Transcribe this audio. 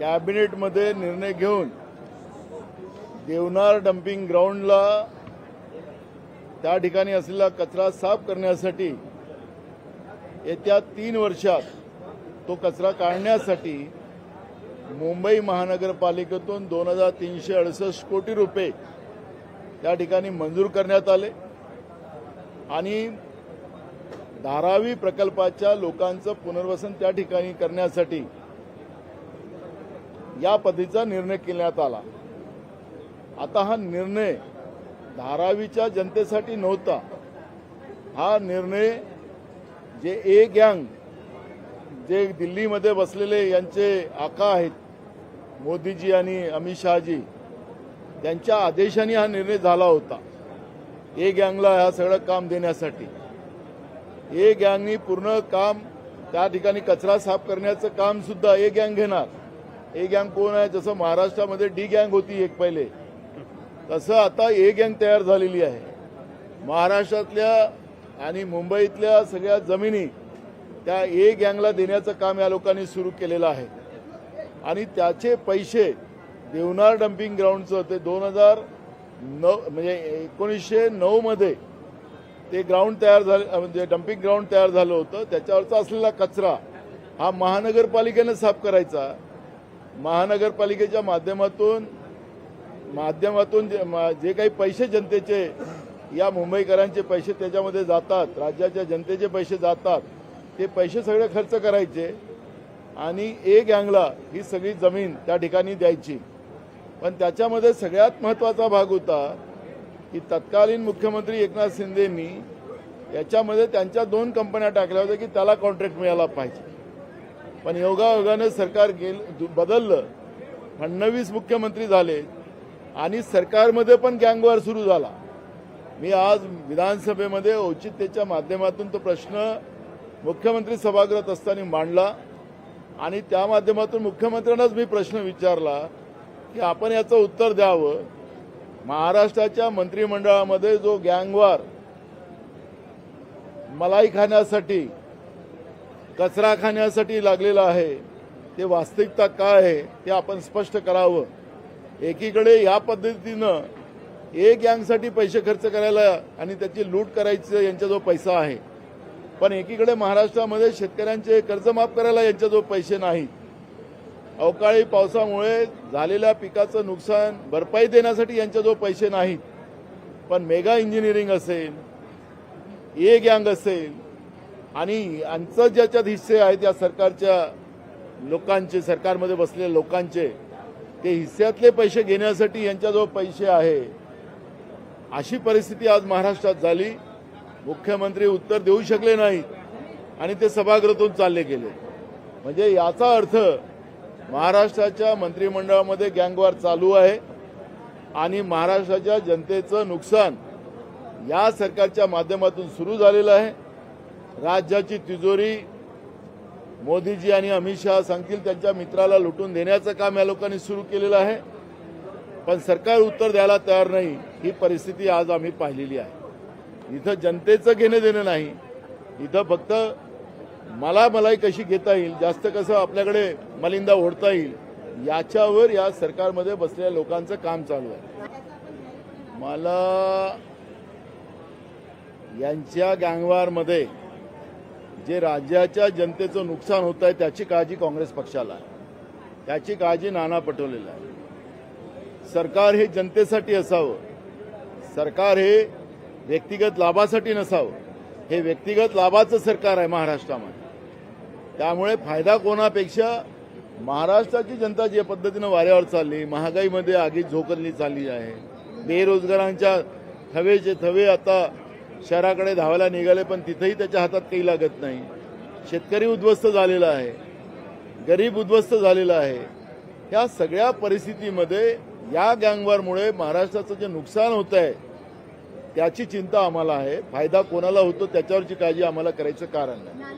कॅबिनेटमध्ये निर्णय घेऊन देवनार डम्पिंग ग्राउंडला त्या ठिकाणी असलेला कचरा साफ करण्यासाठी येत्या तीन वर्षात तो कचरा काढण्यासाठी मुंबई महानगरपालिकेतून दोन हजार तीनशे अडुसष्ट कोटी रुपये त्या ठिकाणी मंजूर करण्यात आले. आणि धारावी प्रकल्पाच्या लोकांचं पुनर्वसन त्या ठिकाणी करण्यासाठी या पद्धतीचा निर्णय घेण्यात आला. आता हा निर्णय धारावीच्या जनतेसाठी नव्हता. हा निर्णय जे ए गँग जे दिल्लीमध्ये बसलेले यांचे आका आहेत मोदीजी आणि अमित शहाजी त्यांच्या आदेशाने हा निर्णय झाला होता. ए गँगला हा सगळं काम देण्यासाठी. ए गँगनी पूर्ण काम त्या ठिकाणी कचरा साफ करण्याचं काम सुद्धा ए गँग घेणार. ए गँग कोण आहे? जसं महाराष्ट्रामध्ये डी गँग होती एक पहिले तसं आता ए गँग तयार झालेली आहे. महाराष्ट्रातल्या आणि मुंबईतल्या सगळ्या जमिनी त्या ए गँगला देण्याचं काम या लोकांनी सुरू केलेलं आहे. आणि त्याचे पैसे देवनार डम्पिंग ग्राउंडचं ते दोन हजार नऊ म्हणजे एकोणीसशे नऊमध्ये ते ग्राउंड तयार झाले म्हणजे डम्पिंग ग्राउंड तयार झालं होतं. त्याच्यावरचा असलेला कचरा हा महानगरपालिकेनं साफ करायचा. महानगरपालिकेच्या माध्यमातून माध्यमातून जे मा- जे काही पैसे जनतेचे या मुंबईकरांचे पैसे त्याच्यामध्ये जातात राज्याच्या जनतेचे पैसे जातात ते पैसे सगळे खर्च करायचे आणि ए गँगला ही सगळी जमीन त्या ठिकाणी द्यायची. पण त्याच्यामध्ये सगळ्यात महत्त्वाचा भाग होता की तत्कालीन मुख्यमंत्री एकनाथ शिंदेंनी याच्यामध्ये त्यांच्या दोन कंपन्या टाकल्या होत्या की त्याला कॉन्ट्रॅक्ट मिळाला पाहिजे. पण योगायोगानं सरकार गेल बदललं. फडणवीस मुख्यमंत्री झाले आणि सरकारमध्ये पण गँगवार सुरू झाला. मी आज विधानसभेमध्ये औचित्यच्या माध्यमातून तो प्रश्न मुख्यमंत्री सभागृहात असताना मांडला आणि त्या माध्यमातून मुख्यमंत्र्यांनाच मी प्रश्न विचारला की आपण याचं उत्तर द्यावं. महाराष्ट्राच्या मंत्रिमंडळामध्ये जो गँगवार मलाई खाण्यासाठी कचरा खाण्यासाठी लागलेला आहे. ते वास्तविकता काय आहे ते आपण स्पष्ट करावं. एकीकडे या पद्धतीनं एक गँगसाठी पैसे खर्च करायला आणि त्याची लूट करायचं यांच्याजवळ पैसा आहे. पण एकीकडे महाराष्ट्रामध्ये शेतकऱ्यांचे कर्ज माफ करायला यांच्याजवळ पैसे नाहीत. अवकाळी पावसामुळे झालेल्या पिकाचं नुकसान भरपाई देण्यासाठी यांच्याजवळ पैसे नाहीत. पण मेगा इंजिनिअरिंग असेल ए गँग असेल आणि यांचं ज्याच्यात हिस्से आहेत या सरकारच्या लोकांचे सरकारमध्ये बसलेल्या लोकांचे ते हिस्स्यातले पैसे घेण्यासाठी यांच्याजवळ पैसे आहे. अशी परिस्थिती आज महाराष्ट्रात झाली. मुख्यमंत्री उत्तर देऊ शकले नाहीत आणि ते सभागृहातून चालले गेले. म्हणजे याचा अर्थ महाराष्ट्राच्या मंत्रिमंडळामध्ये गँगवार चालू आहे आणि महाराष्ट्राच्या जनतेचं नुकसान या सरकारच्या माध्यमातून सुरू झालेलं आहे. राज्याची तिजोरी मोदीजी आणि अमित शहा सांगतील त्यांच्या मित्राला लुटून देण्याचं काम या लोकांनी सुरू केलेलं आहे. पण सरकार उत्तर द्यायला तयार नाही ही परिस्थिती आज आम्ही पाहिलेली आहे. इथं जनतेचं घेणं देणं नाही. इथं फक्त मला मलाई कशी घेता येईल जास्त कसं आपल्याकडे मलिंदा ओढता येईल याच्यावर या सरकारमध्ये बसलेल्या लोकांचं काम चालू आहे. मला यांच्या गँगवारमध्ये जे राज्याच्या जनतेचं नुकसान होत आहे त्याची काळजी काँग्रेस पक्षाला आहे. त्याची काळजी नाना पटोलेला आहे. सरकार हे जनतेसाठी असावं. सरकार हे व्यक्तिगत लाभासाठी नसावं. हे व्यक्तिगत लाभाचं सरकार आहे महाराष्ट्रामध्ये. त्यामुळे फायदा कोणापेक्षा महाराष्ट्राची जनता ज्या पद्धतीनं वाऱ्यावर चालली महागाईमध्ये आगीत झोकली चालली आहे बेरोजगारांच्या थवेचे थवे आता शहराकडे धावायला निघाले पण तिथेही त्याच्या हातात काही लागत नाही. शेतकरी उद्ध्वस्त झालेला आहे. गरीब उद्ध्वस्त झालेला आहे. या सगळ्या परिस्थितीमध्ये या गँगवारमुळे महाराष्ट्राचं जे नुकसान होत आहे त्याची चिंता आम्हाला आहे. फायदा कोणाला होतो त्याच्यावरची काळजी आम्हाला करायचं कारण नाही.